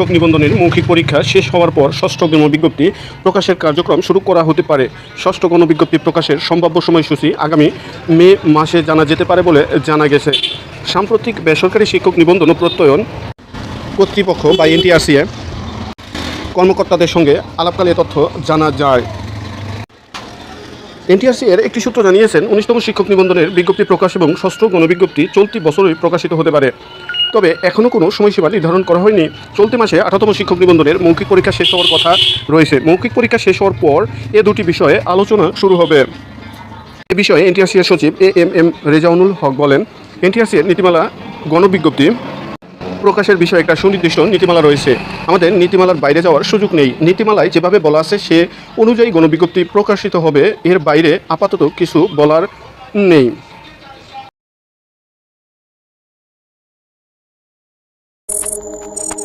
শিক্ষক নিবন্ধনের মৌখিক পরীক্ষা শেষ হওয়ার পর ষষ্ঠ গণবিজ্ঞপ্তি প্রকাশের কার্যক্রম শুরু করা হতে পারে। ষষ্ঠ গণবিজ্ঞপ্তি প্রকাশের সম্ভাব্য সময়সূচি আগামী মে মাসে জানা যেতে পারে বলে জানা গেছে। সাম্প্রতিক বেসরকারি শিক্ষক নিবন্ধন প্রত্যয়ন কর্তৃপক্ষ বা এনটিআরসিএ কর্মকর্তাদের সঙ্গে আলাপকালে তথ্য জানা যায়। এনটিআরসি এর একটি সূত্র জানিয়েছেন, উনিশতম শিক্ষক নিবন্ধনের বিজ্ঞপ্তি প্রকাশ এবং ষষ্ঠ গণবিজ্ঞপ্তি চলতি বছরই প্রকাশিত হতে পারে। তবে এখনও কোনো সময়সীমা নির্ধারণ করা হয়নি। চলতি মাসে আঠারোতম শিক্ষক নিবন্ধনের মৌখিক পরীক্ষা শেষ হওয়ার কথা রয়েছে। মৌখিক পরীক্ষা শেষ হওয়ার পর এ দুটি বিষয়ে আলোচনা শুরু হবে। এ বিষয়ে এনটিআরসি এর সচিব এ এম এম রেজাউনুল হক বলেন, এনটিআরসি এর নীতিমালা গণবিজ্ঞপ্তি প্রকাশের বিষয়ে একটা সুনির্দিষ্ট নীতিমালা রয়েছে। আমাদের নীতিমালার বাইরে যাওয়ার সুযোগ নেই। নীতিমালায় যেভাবে বলা আছে, সে অনুযায়ী গণবিজ্ঞপ্তি প্রকাশিত হবে। এর বাইরে আপাতত কিছু বলার নেই। Música